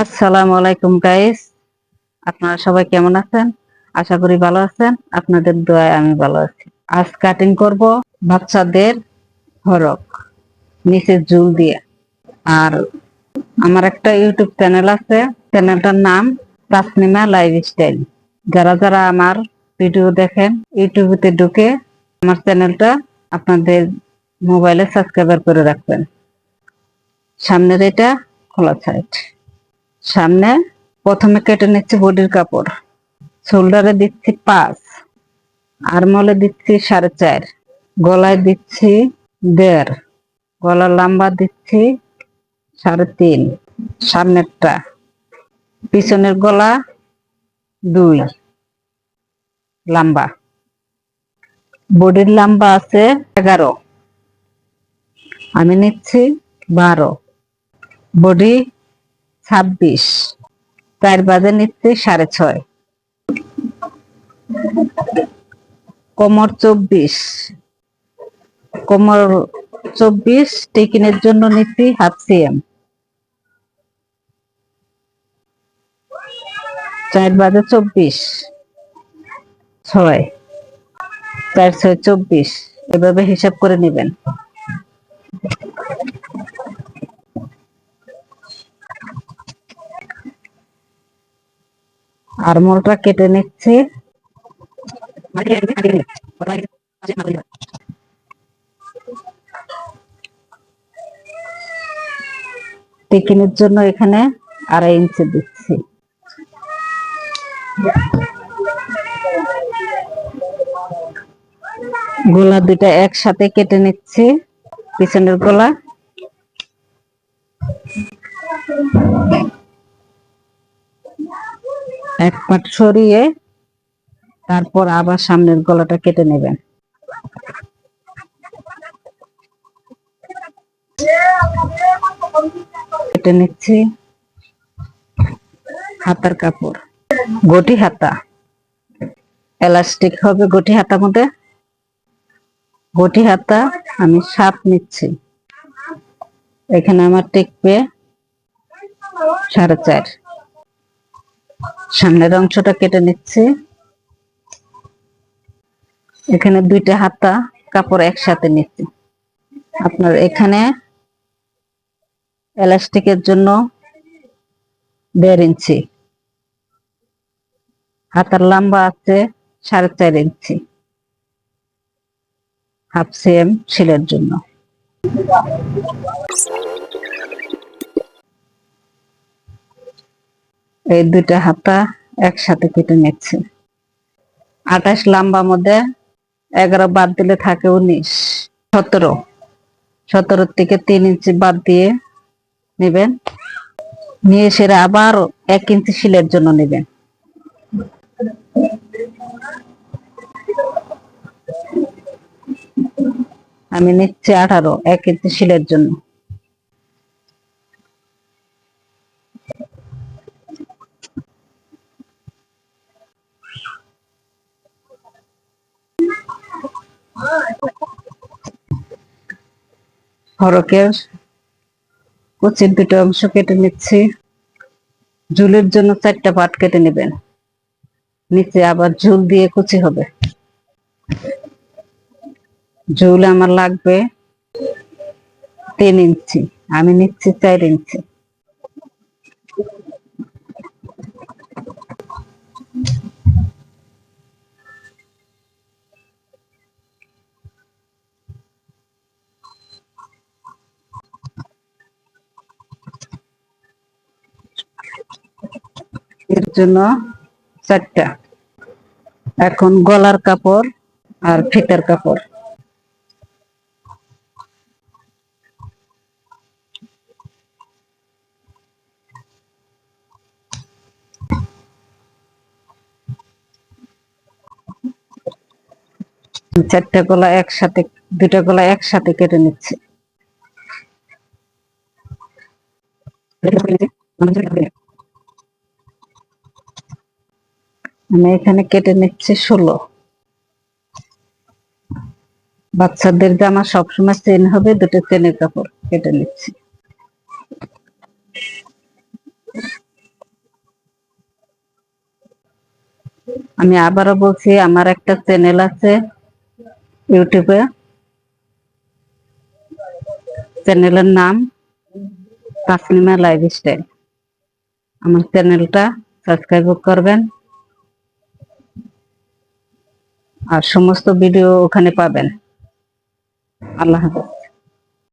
আসসালামু আলাইকুম গাইস আপনারা সবাই কেমন আছেন? আশা করি ভালো আছেন। আপনাদের দোয়ায় আমি ভালো আছি। আজ কাটিং করব বাচ্চাদের হরক নিচে জুল দিয়ে। আর আমার একটা ইউটিউব চ্যানেল আছে। চ্যানেলটার নাম তাসনিমা লাইফস্টাইল। যারা যারা আমার ভিডিও দেখেন ইউটিউবেতে ঢুকে আমার চ্যানেলটা আপনাদের মোবাইলে সাবস্ক্রাইবার করে রাখবেন। সামনের এটা খোলা সাইড সামনে প্রথমে কেটে নিচ্ছি বডির কাপড়। শোল্ডারে দিচ্ছি পাঁচ আরমলে দিচ্ছি সাড়ে চার, গলায় দিচ্ছি দেড়, গলার লম্বা দিচ্ছি সাড়ে তিন, সামনেরটা। পিছনের গলা দুই, লম্বা। বডির লম্বা আছে এগারো, আমি নিচ্ছি বারো। বডি ছাব্বিশ। চার বাজে নিচ্ছি সাড়ে ছয়। কোমর চব্বিশ। কোমর চব্বিশ টিকিনের জন্য নিচ্ছি হাফ সিএম। চার বাজে চব্বিশ। ছয়। চার ছয় চব্বিশ। এভাবে হিসাব করে নেবেন। আরমোলটা কেটে নিচ্ছে। টিকিনের জন্য এখানে আড়াই ইঞ্চি দিচ্ছি। গোলা দুটা একসাথে কেটে নিচ্ছি, পিছনের গোলা। এক পাট সরিয়ে তারপর আবার সামনের গলাটা কেটে নেবেন। কেটে নিচ্ছি। হাতার কাপড়। গটি হাতা। এলাস্টিক হবে গটি হাতা মধ্যে। গটি হাতা আমি সাত নিচ্ছি। এখানে আমার টেকবে সাড়ে চার। সামনের অংশটা কেটে নিচ্ছি। এখানে দুইটা হাতা, কাপড় একসাথে নিচ্ছি। আপনার এখানে এলাস্টিকের জন্য দেড় ইঞ্চি। হাতার লম্বা আছে সাড়ে চার ইঞ্চি। হাফ সেম শিলের জন্য। এই দুইটা হাতা একসাথে কেটে নিচ্ছে। আঠাশ লম্বা মধ্যে এগারো বাদ দিলে থাকে উনিশ। সতেরো। সতেরো থেকে তিন ইঞ্চি বাদ দিয়ে নেবেন। নিয়ে সেরে আবার এক ইঞ্চি শিলের জন্য নেবেন। আমি নিচ্ছি আঠারো, এক ইঞ্চি শিলের জন্য। হরকের কুচির দুটো অংশ কেটে নিচ্ছি। ঝুলের জন্য চারটা পাট কেটে নেবেন। নিচে আবার ঝুল দিয়ে কুচি হবে। ঝুল আমার লাগবে তিন ইঞ্চি, আমি নিচ্ছি চার ইঞ্চি। জন্য চারটা। এখন গলার কাপড় আর ফিতার কাপড়। চারটা গলা একসাথে, দুটা গলা একসাথে কেটে নিচ্ছে। আমি এখানে কেটে নিচ্ছি ষোলো। বাচ্চাদের জামা সবসময় চেন হবে, দুটো চেনের কাপড় কেটে নিচ্ছি। আমি আবারও বলছি, আমার একটা চ্যানেল আছে ইউটিউবে। চ্যানেলের নাম তাসলিমা লাইফ স্টাইল আমার চ্যানেলটা সাবস্ক্রাইব করবেন। আর সমস্ত ভিডিও ওখানে পাবেন। আল্লাহ হাফেজ।